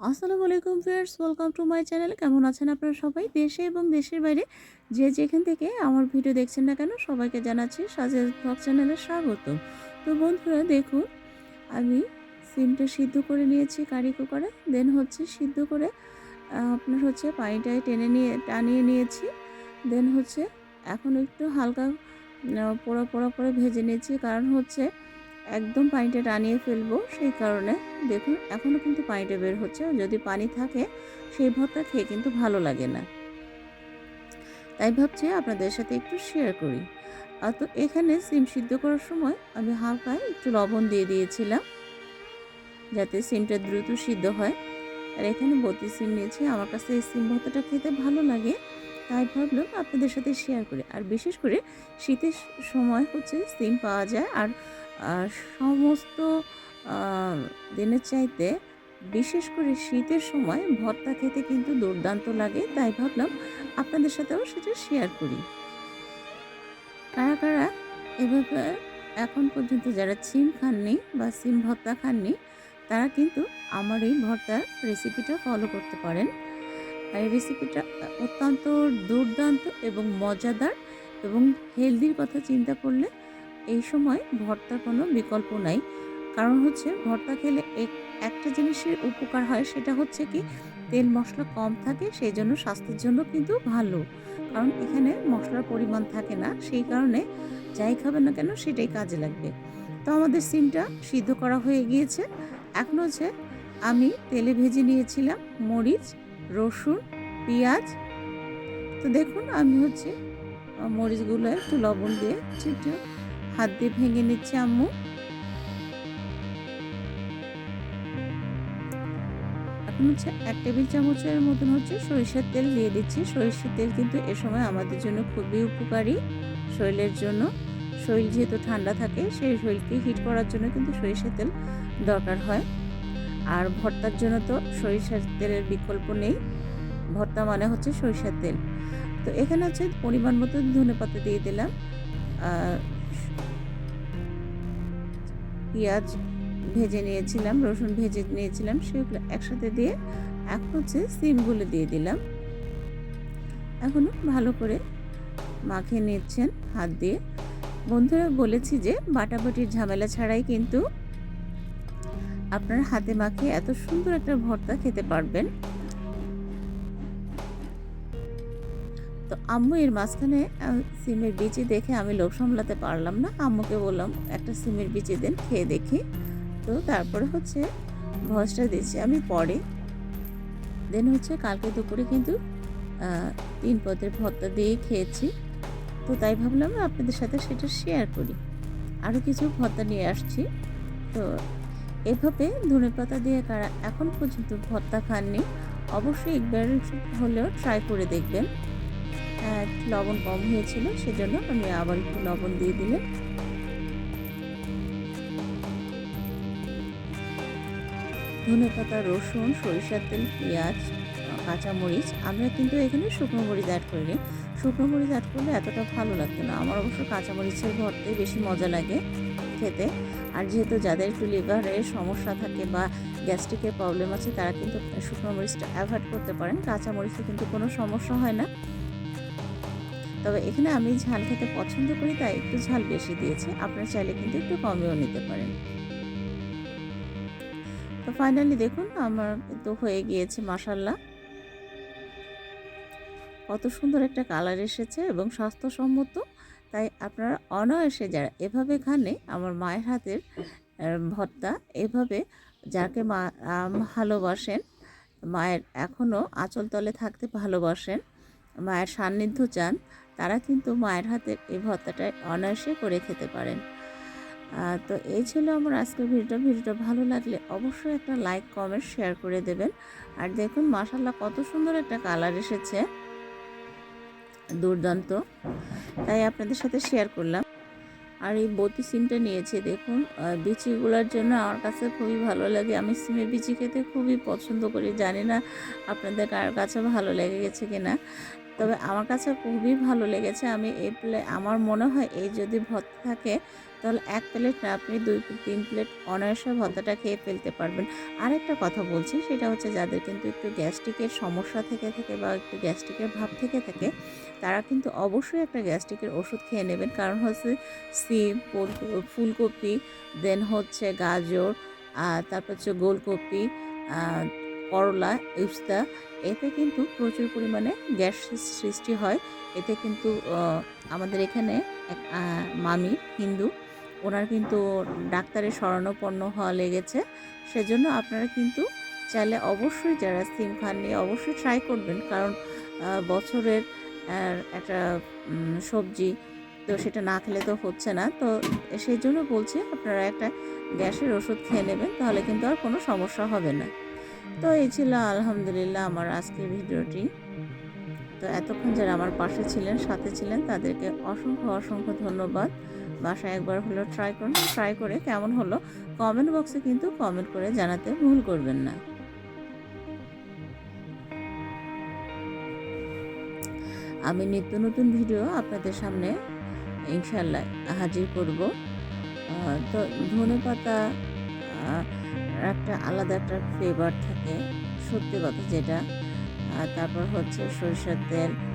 আসসালামু আলাইকুম friends welcome to my channel কেমন আছেন আপনারা সবাই? দেশে এবং দেশের বাইরে যে যেখান থেকে আমার ভিডিও দেখছেন না কেন, সবাইকে জানাচ্ছি সাজের ব্লগ চ্যানেলে স্বাগত। তো বন্ধুরা, দেখুন, আমি সিমটা সিদ্ধ করে নিয়েছি কারি কুকারে দেন হচ্ছে সিদ্ধ করে আপনার হচ্ছে পানিটায় টেনে নিয়ে, টানিয়ে নিয়েছি। দেন হচ্ছে এখন একটু হালকা পোড়া পোড়া করে ভেজে নিয়েছি। কারণ হচ্ছে একদম পানিটা টানিয়ে ফেলব সেই কারণে। দেখুন এখনও কিন্তু পানিটা বের হচ্ছে যদি পানি থাকে, সেই ভর্তা খেয়ে কিন্তু ভালো লাগে না। তাই ভাবছি আপনাদের সাথে একটু শেয়ার করি। আর তো এখানে সিম সিদ্ধ করার সময় আমি হালকা একটু লবণ দিয়ে দিয়েছিলাম, যাতে সিমটা দ্রুত সিদ্ধ হয়। আর এখানে বত্রিশ সিম নিয়েছি, আমার কাছে এই সিম ভর্তাটা খেতে ভালো লাগে, তাই ভাবলাম আপনাদের সাথে শেয়ার করি। আর বিশেষ করে শীতের সময় হচ্ছে সিম পাওয়া যায়, আর সমস্ত দিনের চাইতে বিশেষ করে শীতের সময় ভর্তা খেতে কিন্তু দুর্দান্ত লাগে, তাই ভাবলাম আপনাদের সাথেও সেটা শেয়ার করি। কারা কারা এভাবে এখন পর্যন্ত যারা সিম খাননি বা সিম ভর্তা খাননি, তারা কিন্তু আমার এই ভর্তার রেসিপিটা ফলো করতে পারেন। এই রেসিপিটা অত্যন্ত দুর্দান্ত এবং মজাদার এবং হেলদির কথা চিন্তা করলে এই সময় ভর্তার কোনো বিকল্প নাই। কারণ হচ্ছে ভর্তা খেলে এক- একটা জিনিসের উপকার হয় সেটা হচ্ছে কি তেল মশলা কম থাকে সেই জন্য স্বাস্থ্যের জন্য কিন্তু ভালো। কারণ এখানে মশলার পরিমাণ থাকে না, সেই কারণে যাই খাবে না কেন সেটাই কাজে লাগবে। তো আমাদের সিমটা সিদ্ধ করা হয়ে গিয়েছে। এখন হচ্ছে আমি তেলে ভেজে নিয়েছিলাম মরিচ, রসুন, পেঁয়াজ। তো দেখুন আমি হচ্ছে মরিচগুলো একটু লবণ দিয়ে একটু হাত দিয়ে ভেঙে নিচ্ছে, আম্মু। এখন হচ্ছে এক টেবিল চামচের মতন হচ্ছে সরিষার তেল দিয়ে দিচ্ছি। সরিষার তেল কিন্তু এ সময় আমাদের জন্য খুবই উপকারী শরীরের জন্য। শরীর যেহেতু ঠান্ডা থাকে, সেই শরীরকে হিট করার জন্য কিন্তু সরিষার তেল দরকার হয়। আর ভর্তার জন্য তো সরিষার তেলের বিকল্প নেই। ভর্তা মানে হচ্ছে সরিষার তেল। তো এখানে হচ্ছে পরিমাণ মতো ধনে পাতা দিয়ে দিলাম। পেঁয়াজ ভেজে নিয়েছিলাম, রসুন ভেজে নিয়েছিলাম, সেগুলো একসাথে দিয়ে এখন হচ্ছে সিমগুলো দিয়ে দিলাম। এখনও ভালো করে মাখে নিচ্ছেন হাত দিয়ে। বন্ধুরা, বলেছি যে বাটাবাটির ঝামেলা ছাড়াই কিন্তু আপনার হাতে মাখিয়ে এত সুন্দর একটা ভর্তা খেতে পারবেন। তো আম্মু এর মাঝখানে সিমের বিচি দেখে আমি লোভ সামলাতে পারলাম না। আম্মুকে বললাম, একটা সিমের বিচি দেন, খেয়ে দেখি। তো তারপরে হচ্ছে ভজটা দিচ্ছি আমি পরে। দেন হচ্ছে কালকে দুপুরে কিন্তু তিন পদের ভর্তা দিয়ে খেয়েছি। তো তাই ভাবলাম আপনাদের সাথে সেটা শেয়ার করি। আরও কিছু ভর্তা নিয়ে আসছি। তো এভাবে ধনে পাতা দিয়ে কারা এখন পর্যন্ত ভর্তা খাননি। অবশ্যই একবার হলেও ট্রাই করে দেখবেন। লবণ কম হয়েছিল, সেজন্য আমি আবার একটু লবণ দিয়ে দিলাম। ধনে পাতা, রসুন, সরিষার তেল, পেঁয়াজ, কাঁচামরিচ, আমরা কিন্তু এখানে শুকনো মরিচ অ্যাড করিনি শুকনো মরিচ অ্যাড করলে এতটা ভালো লাগতো না। আমার অবশ্য কাঁচামরিচের ভর্তে বেশি মজা লাগে খেতে। আর যেহেতু যাদের একটু লিভারের সমস্যা থাকে বা গ্যাস্ট্রিকের প্রবলেম আছে, তারা কিন্তু শুকনো মরিচটা অ্যাভয়েড করতে পারেন। কাঁচামরিচে কিন্তু কোনো সমস্যা হয় না। তবে এখানে আমি ঝাল খেতে পছন্দ করি, তাই একটু ঝাল বেশি দিয়েছি। আপনার চাইলে কিন্তু একটু কমেও নিতে পারেন। তো ফাইনালি দেখুন, আমার তো হয়ে গিয়েছে মাসাল্লাহ কত সুন্দর একটা কালার এসেছে এবং স্বাস্থ্যসম্মত। তাই আপনারা অনায়াসে যারা এভাবে খানে আমার মায়ের হাতের ভর্তা, এভাবে যাকে মা ভালোবাসেন, মায়ের এখনও আঁচল তলে থাকতে ভালোবাসেন, মায়ের সান্নিধ্য চান তারা কিন্তু মায়ের হাতের এই ভর্তাটা অনায়াসে করে খেতে পারেন। তো এই ছিল আমার আজকের ভিডিওটা। ভিডিওটা ভালো লাগলে অবশ্যই একটা লাইক, কমেন্ট, শেয়ার করে দেবেন। আর দেখুন মাসাল্লাহ কত সুন্দর একটা কালার এসেছে। দুর্দান্ত। তাই আপনাদের সাথে শেয়ার করলাম। আর এই বতি সিমটা নিয়েছি, দেখুন। বিচিগুলোর জন্য আমার কাছে খুবই ভালো লাগে। আমি সিমের বিচি খেতে খুবই পছন্দ করি। জানি না আপনাদের কার কাছে ভালো লেগে গেছে কিনা। তবে আমার কাছে খুবই ভালো লেগেছে। আমি এই প্লে, আমার মনে হয় এই যদি ভর্তা থাকে, তাহলে এক প্লেট না আপনি দুই তিন প্লেট অনায়াসে ভর্তাটা খেয়ে ফেলতে পারবেন। আরেকটা কথা বলছি, সেটা হচ্ছে যাদের কিন্তু একটু গ্যাস্ট্রিকের সমস্যা থেকে থাকে বা একটু গ্যাস্ট্রিকের ভাব থেকে থাকে, তারা কিন্তু অবশ্যই একটা গ্যাস্ট্রিকের ওষুধ খেয়ে নেবেন। কারণ হচ্ছে সিম ফুলকপি, দেন হচ্ছে গাজর আর তারপর হচ্ছে গোলকপি করলা, উস্তা, এতে কিন্তু প্রচুর পরিমাণে গ্যাস সৃষ্টি হয়। এতে কিন্তু আমাদের এখানে এক মামি হিন্দু, ওনার কিন্তু ডাক্তারের শরণাপন্ন হওয়া লেগেছে। সেজন্য আপনারা কিন্তু চাইলে অবশ্যই যারা সিম নিয়ে অবশ্যই ট্রাই করবেন। কারণ বছরের একটা সবজি তো সেটা না খেলে তো হচ্ছে না। তো সেই জন্য বলছি, আপনারা একটা গ্যাসের ওষুধ খেয়ে নেবেন, তাহলে কিন্তু আর কোনো সমস্যা হবে না। তো এই ছিল আলহামদুলিল্লাহ আমার আজকের ভিডিওটি। তো এতক্ষণ যারা আমার পাশে ছিলেন, সাথে ছিলেন, তাদেরকে অসংখ্য অসংখ্য ধন্যবাদ। বাসায় একবার হলো ট্রাই করুন ট্রাই করে কেমন হলো কমেন্ট বক্সে কিন্তু কমেন্ট করে জানাতে ভুল করবেন না। আমি নিত্য নতুন ভিডিও আপনাদের সামনে ইনশাল্লাহ হাজির করব। তো ধনে পাতা একটা আলাদা একটা ফ্লেভার থাকে সত্যি কথা যেটা। আর তারপর হচ্ছে সরিষার তেল।